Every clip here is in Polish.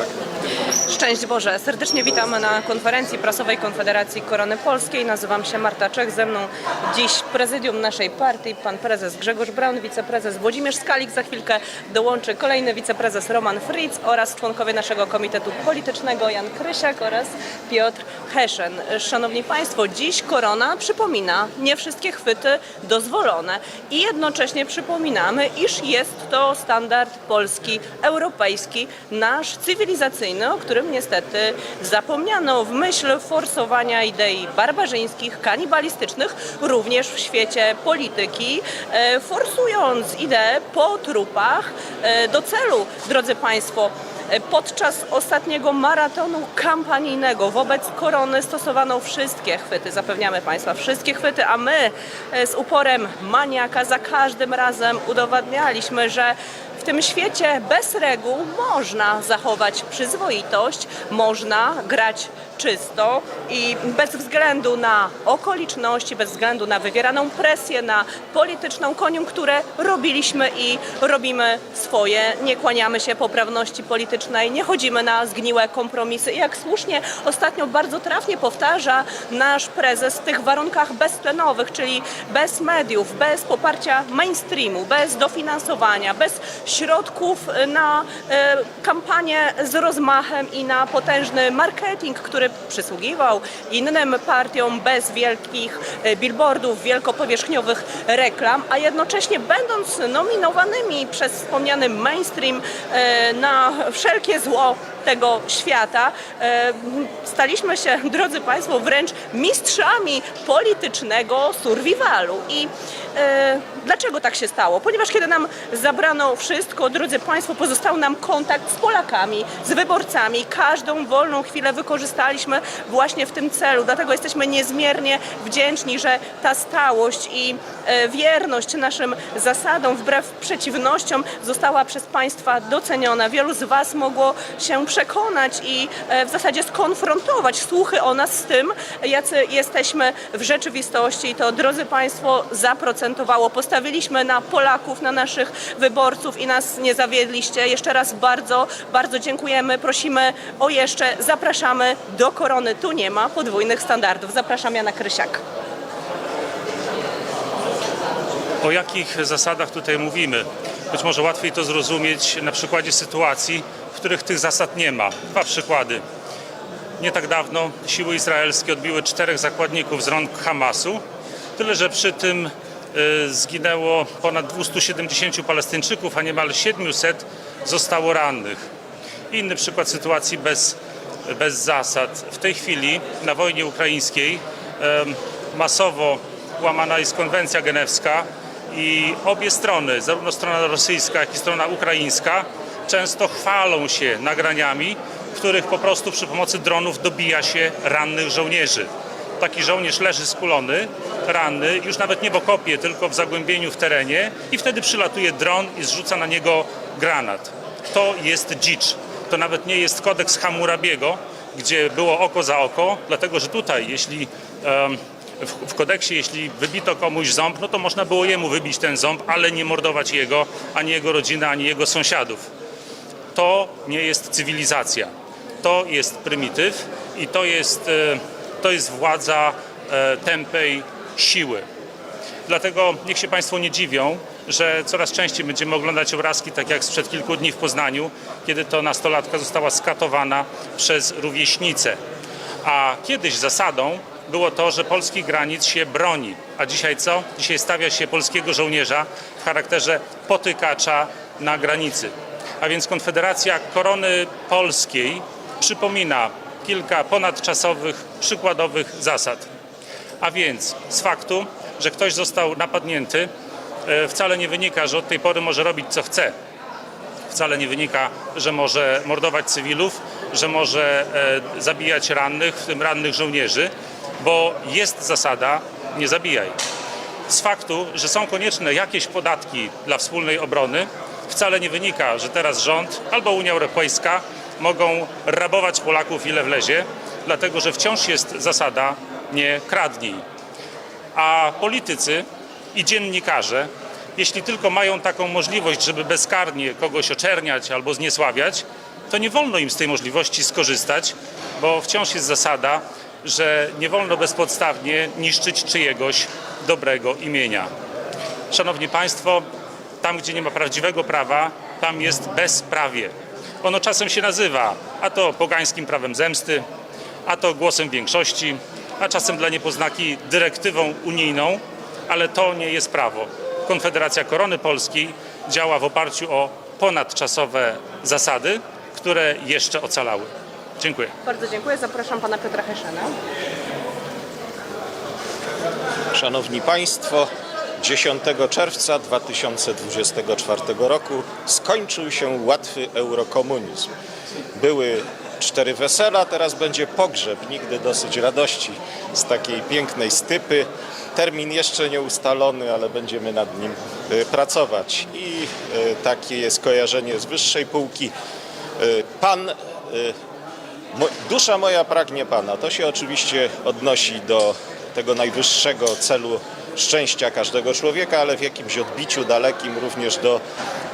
Krysiak. Szczęść Boże! Serdecznie witamy na konferencji prasowej Konfederacji Korony Polskiej. Nazywam się Marta Czech. Ze mną dziś prezydium naszej partii, pan prezes Grzegorz Braun, wiceprezes Włodzimierz Skalik. Za chwilkę dołączy kolejny wiceprezes Roman Fritz oraz członkowie naszego Komitetu Politycznego Jan Krysiak oraz Piotr Heszen. Szanowni Państwo, dziś korona przypomina nie wszystkie chwyty dozwolone i jednocześnie przypominamy, iż jest to standard polski, europejski, nasz cywilizacyjny, którym niestety zapomniano w myśl forsowania idei barbarzyńskich, kanibalistycznych, również w świecie polityki, e, forsując ideę po trupach e, do celu, drodzy Państwo. E, Podczas ostatniego maratonu kampanijnego wobec korony stosowano wszystkie chwyty, zapewniamy Państwa, wszystkie chwyty, a my z uporem maniaka za każdym razem udowadnialiśmy, że w tym świecie bez reguł można zachować przyzwoitość, można grać czysto i bez względu na okoliczności, bez względu na wywieraną presję, na polityczną koniunkturę, robiliśmy i robimy swoje. Nie kłaniamy się poprawności politycznej, nie chodzimy na zgniłe kompromisy. I jak słusznie ostatnio bardzo trafnie powtarza nasz prezes, w tych warunkach beztlenowych, czyli bez mediów, bez poparcia mainstreamu, bez dofinansowania, bez środków na e, kampanię z rozmachem i na potężny marketing, który przysługiwał innym partiom bez wielkich e, billboardów, wielkopowierzchniowych reklam, a jednocześnie będąc nominowanymi przez wspomniany mainstream e, na wszelkie zło tego świata, e, staliśmy się, drodzy Państwo, wręcz mistrzami politycznego survivalu. I e, dlaczego tak się stało? Ponieważ kiedy nam zabrano wszystko, drodzy Państwo, pozostał nam kontakt z Polakami, z wyborcami. Każdą wolną chwilę wykorzystaliśmy właśnie w tym celu. Dlatego jesteśmy niezmiernie wdzięczni, że ta stałość i e, wierność naszym zasadom, wbrew przeciwnościom, została przez Państwa doceniona. Wielu z Was mogło się przekonać i e, w zasadzie skonfrontować słuchy o nas z tym, jacy jesteśmy w rzeczywistości. I to, drodzy Państwo, zaprocentowało. Postawiliśmy na Polaków, na naszych wyborców i nas nie zawiedliście. Jeszcze raz bardzo, bardzo dziękujemy. Prosimy o jeszcze, zapraszamy do korony. Tu nie ma podwójnych standardów. Zapraszam Jana Krysiak. O jakich zasadach tutaj mówimy? Być może łatwiej to zrozumieć na przykładzie sytuacji, w których tych zasad nie ma. Dwa przykłady. Nie tak dawno siły izraelskie odbiły czterech zakładników z rąk Hamasu, tyle że przy tym y, zginęło ponad 270 Palestyńczyków, a niemal 700 zostało rannych. Inny przykład sytuacji bez, bez zasad. W tej chwili na wojnie ukraińskiej masowo łamana jest konwencja genewska i obie strony, zarówno strona rosyjska, jak i strona ukraińska, często chwalą się nagraniami, w których po prostu przy pomocy dronów dobija się rannych żołnierzy. Taki żołnierz leży skulony, ranny, już nawet nie w okopie, tylko w zagłębieniu w terenie i wtedy przylatuje dron i zrzuca na niego granat. To jest dzicz. To nawet nie jest kodeks Hammurabiego, gdzie było oko za oko, dlatego że tutaj, jeśli em, w, w kodeksie, jeśli wybito komuś ząb, no to można było jemu wybić ten ząb, ale nie mordować jego, ani jego rodziny, ani jego sąsiadów. To nie jest cywilizacja. To jest prymityw i to jest, e, to jest władza e, tępej siły. Dlatego niech się Państwo nie dziwią, że coraz częściej będziemy oglądać obrazki, tak jak sprzed kilku dni w Poznaniu, kiedy to nastolatka została skatowana przez rówieśnicę. A kiedyś zasadą było to, że polskich granic się broni. A dzisiaj co? Dzisiaj stawia się polskiego żołnierza w charakterze potykacza na granicy. A więc Konfederacja Korony Polskiej przypomina kilka ponadczasowych, przykładowych zasad. A więc z faktu, że ktoś został napadnięty, e, wcale nie wynika, że od tej pory może robić co chce. Wcale nie wynika, że może mordować cywilów, że może e, zabijać rannych, w tym rannych żołnierzy, bo jest zasada nie zabijaj. Z faktu, że są konieczne jakieś podatki dla wspólnej obrony, wcale nie wynika, że teraz rząd albo Unia Europejska mogą rabować Polaków ile wlezie, dlatego że wciąż jest zasada nie kradnij. A politycy i dziennikarze, jeśli tylko mają taką możliwość, żeby bezkarnie kogoś oczerniać albo zniesławiać, to nie wolno im z tej możliwości skorzystać, bo wciąż jest zasada, że nie wolno bezpodstawnie niszczyć czyjegoś dobrego imienia. Szanowni Państwo, tam gdzie nie ma prawdziwego prawa, tam jest bezprawie. Ono czasem się nazywa, a to pogańskim prawem zemsty, a to głosem większości, a czasem dla niepoznaki dyrektywą unijną, ale to nie jest prawo. Konfederacja Korony Polskiej działa w oparciu o ponadczasowe zasady, które jeszcze ocalały. Dziękuję. Bardzo dziękuję. Zapraszam pana Piotra Heszena. Szanowni Państwo, 10 czerwca 2024 roku skończył się łatwy eurokomunizm. Były cztery wesela, teraz będzie pogrzeb. Nigdy dosyć radości z takiej pięknej stypy. Termin jeszcze nie ustalony, ale będziemy nad nim y, pracować. I y, takie jest kojarzenie z wyższej półki. Y, Pan Dusza moja pragnie Pana. To się oczywiście odnosi do tego najwyższego celu szczęścia każdego człowieka, ale w jakimś odbiciu dalekim również do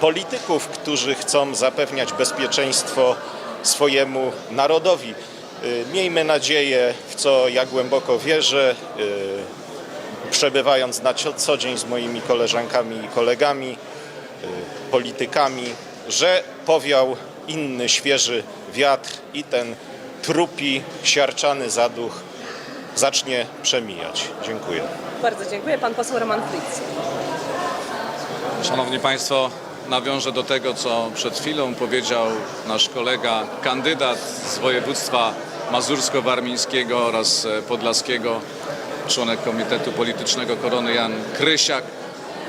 polityków, którzy chcą zapewniać bezpieczeństwo swojemu narodowi. Y, Miejmy nadzieję, w co ja głęboko wierzę, y, przebywając na co dzień z moimi koleżankami i kolegami, y, politykami, że powiał inny, świeży wiatr i ten trupi, siarczany zaduch zacznie przemijać. Dziękuję. Bardzo dziękuję. Pan poseł Roman Fritz. Szanowni Państwo, nawiążę do tego, co przed chwilą powiedział nasz kolega, kandydat z województwa mazursko-warmińskiego oraz e, podlaskiego, członek Komitetu Politycznego Korony Jan Krysiak.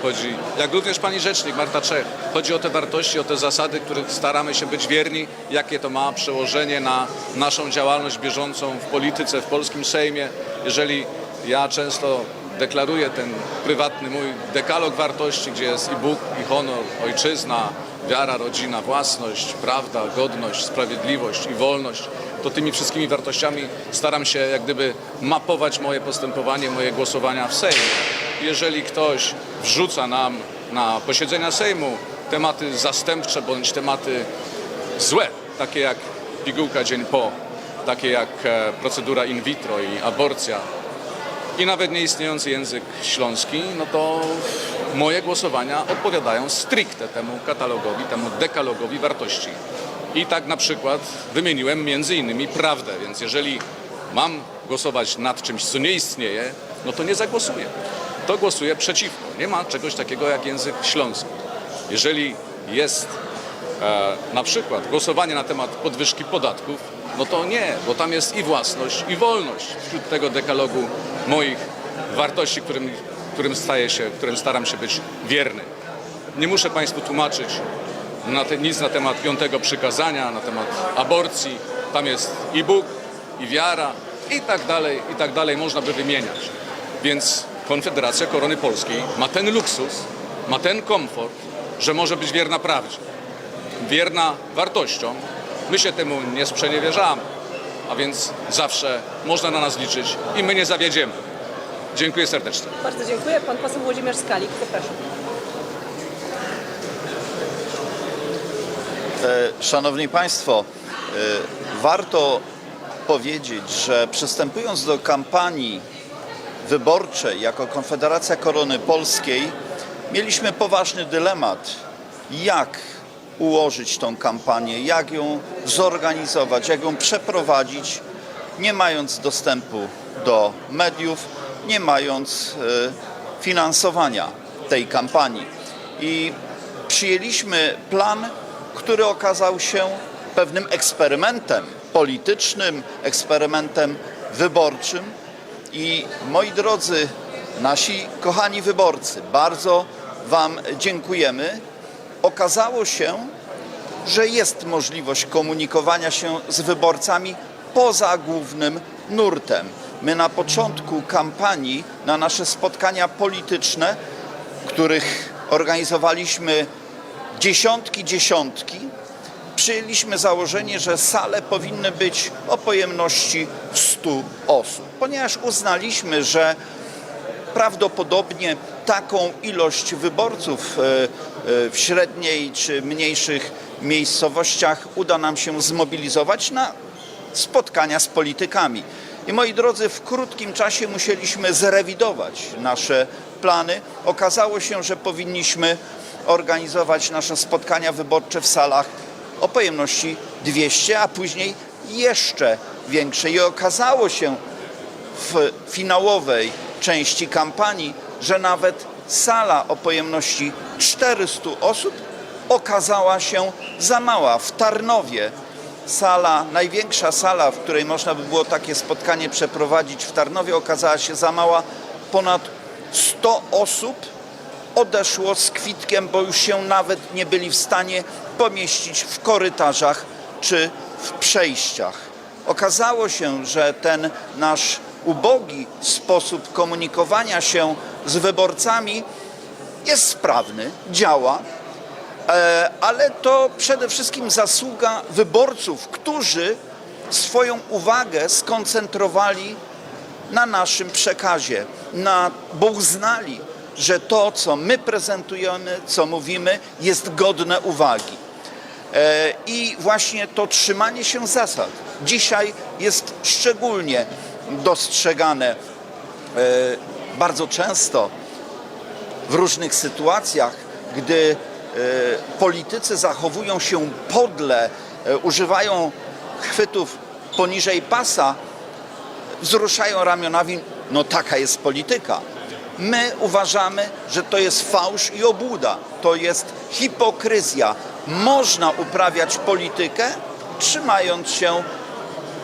Chodzi, jak również pani rzecznik Marta Czech, chodzi o te wartości, o te zasady, których staramy się być wierni, jakie to ma przełożenie na naszą działalność bieżącą w polityce, w polskim Sejmie. Jeżeli ja często deklaruję ten prywatny mój dekalog wartości, gdzie jest i Bóg, i honor, ojczyzna, wiara, rodzina, własność, prawda, godność, sprawiedliwość i wolność, to tymi wszystkimi wartościami staram się jak gdyby mapować moje postępowanie, moje głosowania w Sejmie. Jeżeli ktoś wrzuca nam na posiedzenia Sejmu tematy zastępcze bądź tematy złe, takie jak pigułka dzień po, takie jak e, procedura in vitro i aborcja, i nawet nieistniejący język śląski, no to moje głosowania odpowiadają stricte temu katalogowi, temu dekalogowi wartości. I tak na przykład wymieniłem między innymi prawdę, więc jeżeli mam głosować nad czymś, co nie istnieje, no to nie zagłosuję. To głosuję przeciwko. Nie ma czegoś takiego jak język śląski. Jeżeli jest e, na przykład głosowanie na temat podwyżki podatków, no to nie, bo tam jest i własność, i wolność wśród tego dekalogu moich wartości, którym, którym, staję się, którym staram się być wierny. Nie muszę Państwu tłumaczyć na te, nic na temat piątego przykazania, na temat aborcji. Tam jest i Bóg, i wiara, i tak dalej, i tak dalej, można by wymieniać. Więc Konfederacja Korony Polskiej ma ten luksus, ma ten komfort, że może być wierna prawdzie wierna wartościom. My się temu nie sprzeniewierzamy, a więc zawsze można na nas liczyć i my nie zawiedziemy. Dziękuję serdecznie. Bardzo dziękuję. Pan poseł Włodzimierz Skalik. Zapraszam. E, Szanowni Państwo, e, warto powiedzieć, że przystępując do kampanii wyborczej jako Konfederacja Korony Polskiej, mieliśmy poważny dylemat, jak ułożyć tą kampanię, jak ją zorganizować, jak ją przeprowadzić, nie mając dostępu do mediów, nie mając e, finansowania tej kampanii. I przyjęliśmy plan, który okazał się pewnym eksperymentem politycznym, eksperymentem wyborczym. I moi drodzy, nasi kochani wyborcy, bardzo Wam dziękujemy. Okazało się, że jest możliwość komunikowania się z wyborcami poza głównym nurtem. My na początku kampanii, na nasze spotkania polityczne, których organizowaliśmy dziesiątki, dziesiątki, przyjęliśmy założenie, że sale powinny być o pojemności 100 osób, ponieważ uznaliśmy, że prawdopodobnie taką ilość wyborców e, e, w średniej czy mniejszych miejscowościach uda nam się zmobilizować na spotkania z politykami. I moi drodzy, w krótkim czasie musieliśmy zrewidować nasze plany. Okazało się, że powinniśmy organizować nasze spotkania wyborcze w salach o pojemności 200, a później jeszcze większej. I okazało się w finałowej części kampanii, że nawet sala o pojemności 400 osób okazała się za mała. W Tarnowie sala, największa sala, w której można by było takie spotkanie przeprowadzić w Tarnowie okazała się za mała. Ponad 100 osób odeszło z kwitkiem, bo już się nawet nie byli w stanie pomieścić w korytarzach czy w przejściach. Okazało się, że ten nasz ubogi sposób komunikowania się z wyborcami jest sprawny, działa, e, ale to przede wszystkim zasługa wyborców, którzy swoją uwagę skoncentrowali na naszym przekazie, na, bo uznali, że to, co my prezentujemy, co mówimy, jest godne uwagi. E, I właśnie to trzymanie się zasad dzisiaj jest szczególnie dostrzegane. E, Bardzo często w różnych sytuacjach, gdy e, politycy zachowują się podle, używają chwytów poniżej pasa, wzruszają ramionami, no taka jest polityka. My uważamy, że to jest fałsz i obłuda, to jest hipokryzja. Można uprawiać politykę, trzymając się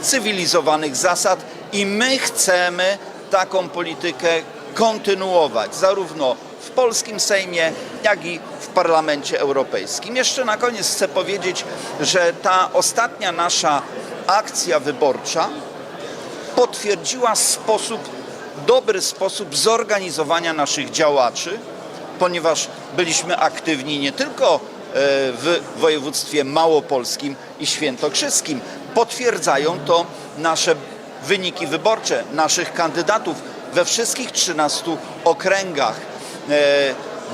cywilizowanych zasad i my chcemy taką politykę kontynuować, zarówno w polskim Sejmie, jak i w Parlamencie Europejskim. Jeszcze na koniec chcę powiedzieć, że ta ostatnia nasza akcja wyborcza potwierdziła sposób, dobry sposób zorganizowania naszych działaczy, ponieważ byliśmy aktywni nie tylko e, w województwie małopolskim i świętokrzyskim. Potwierdzają to nasze wyniki wyborcze, naszych kandydatów we wszystkich 13 okręgach. E,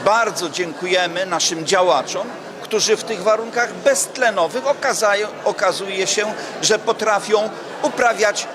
Bardzo dziękujemy naszym działaczom, którzy w tych warunkach beztlenowych okazają, okazuje się, że potrafią uprawiać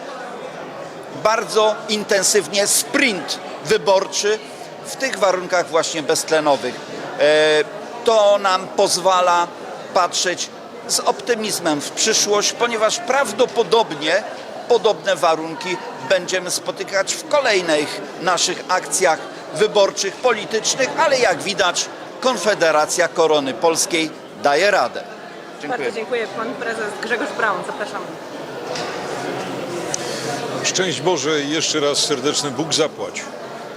bardzo intensywnie sprint wyborczy w tych warunkach właśnie beztlenowych. E, To nam pozwala patrzeć z optymizmem w przyszłość, ponieważ prawdopodobnie podobne warunki będziemy spotykać w kolejnych naszych akcjach wyborczych, politycznych, ale jak widać Konfederacja Korony Polskiej daje radę. Dziękuję. Bardzo dziękuję. Pan prezes Grzegorz Braun, zapraszam. Szczęść Boże jeszcze raz serdeczny Bóg zapłać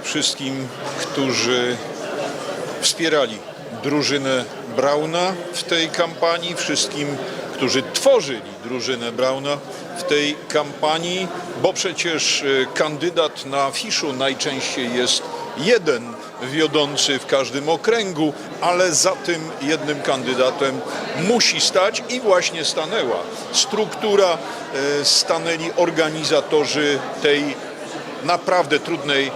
wszystkim, którzy wspierali drużynę Brauna w tej kampanii, wszystkim, którzy tworzyli drużynę Brauna w tej kampanii, bo przecież e, kandydat na afiszu najczęściej jest jeden wiodący w każdym okręgu, ale za tym jednym kandydatem musi stać i właśnie stanęła struktura, e, stanęli organizatorzy tej naprawdę trudnej,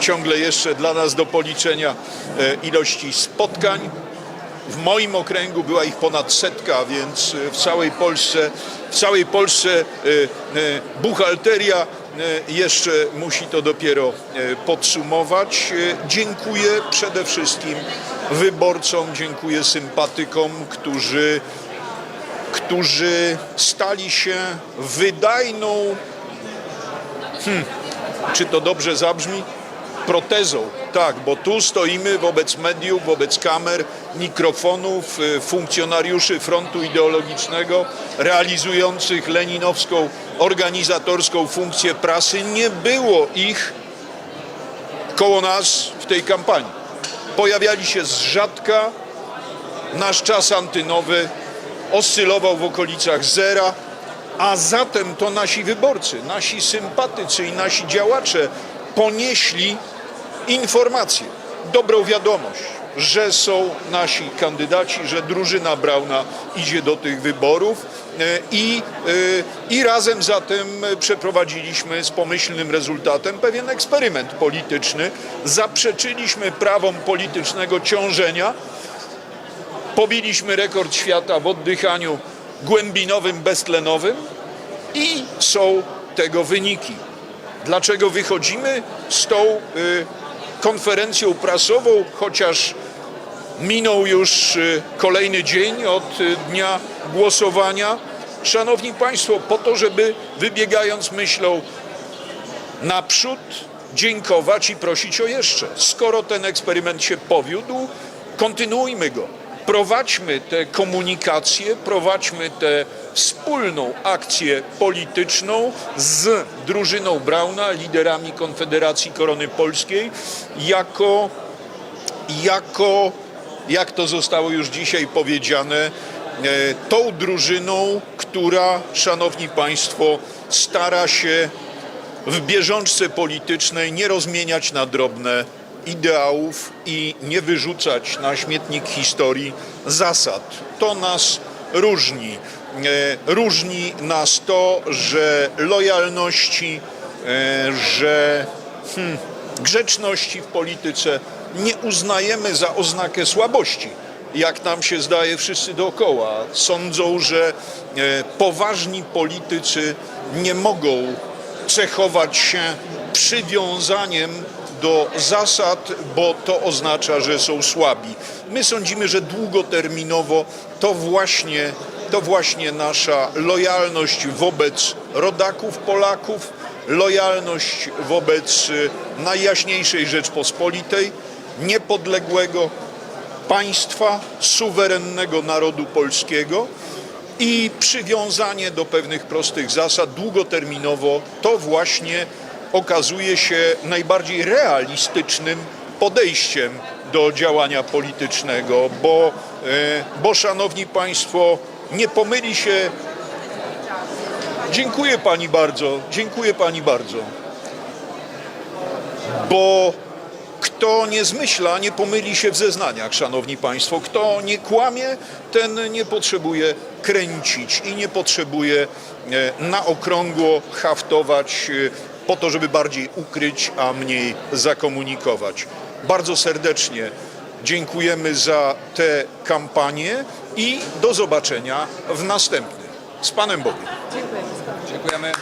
ciągle jeszcze dla nas do policzenia e, ilości spotkań. W moim okręgu była ich ponad setka, więc e, w całej Polsce, w całej Polsce e, e, buchalteria jeszcze musi to dopiero podsumować. Dziękuję przede wszystkim wyborcom, dziękuję sympatykom, którzy, którzy stali się wydajną czy to dobrze zabrzmi? Protezą, tak, bo tu stoimy wobec mediów, wobec kamer, mikrofonów, y, funkcjonariuszy frontu ideologicznego realizujących leninowską organizatorską funkcję prasy. Nie było ich koło nas w tej kampanii. Pojawiali się z rzadka, nasz czas antynowy oscylował w okolicach zera, a zatem to nasi wyborcy, nasi sympatycy i nasi działacze ponieśli informację, dobrą wiadomość, że są nasi kandydaci, że drużyna Brauna idzie do tych wyborów e, i, e, i razem zatem przeprowadziliśmy z pomyślnym rezultatem pewien eksperyment polityczny. Zaprzeczyliśmy prawom politycznego ciążenia Pobiliśmy rekord świata w oddychaniu głębinowym, beztlenowym i są tego wyniki. Dlaczego wychodzimy z tą y, konferencją prasową, chociaż minął już y, kolejny dzień od y, dnia głosowania? Szanowni Państwo, po to, żeby wybiegając myślą naprzód, dziękować i prosić o jeszcze. Skoro ten eksperyment się powiódł, kontynuujmy go. Prowadźmy tę komunikację, prowadźmy tę wspólną akcję polityczną z drużyną Brauna, liderami Konfederacji Korony Polskiej, jako, jako jak to zostało już dzisiaj powiedziane, e, tą drużyną, która, szanowni państwo, stara się w bieżączce politycznej nie rozmieniać na drobne ideałów i nie wyrzucać na śmietnik historii zasad. To nas różni. E, Różni nas to, że lojalności, e, że hmm, grzeczności w polityce nie uznajemy za oznakę słabości. Jak nam się zdaje, wszyscy dookoła sądzą, że e, poważni politycy nie mogą cechować się przywiązaniem do zasad, bo to oznacza, że są słabi. My sądzimy, że długoterminowo to właśnie, to właśnie nasza lojalność wobec rodaków Polaków, lojalność wobec y, Najjaśniejszej Rzeczpospolitej, niepodległego państwa, suwerennego narodu polskiego i przywiązanie do pewnych prostych zasad długoterminowo to właśnie okazuje się najbardziej realistycznym podejściem do działania politycznego, bo, e, bo szanowni państwo, nie pomyli się. Dziękuję pani bardzo, dziękuję pani bardzo. Bo kto nie zmyśla, nie pomyli się w zeznaniach, szanowni państwo. Kto nie kłamie, ten nie potrzebuje kręcić i nie potrzebuje e, na okrągło haftować e, po to, żeby bardziej ukryć, a mniej zakomunikować. Bardzo serdecznie dziękujemy za tę kampanię i do zobaczenia w następnym. Z Panem Bogiem. Dziękujemy.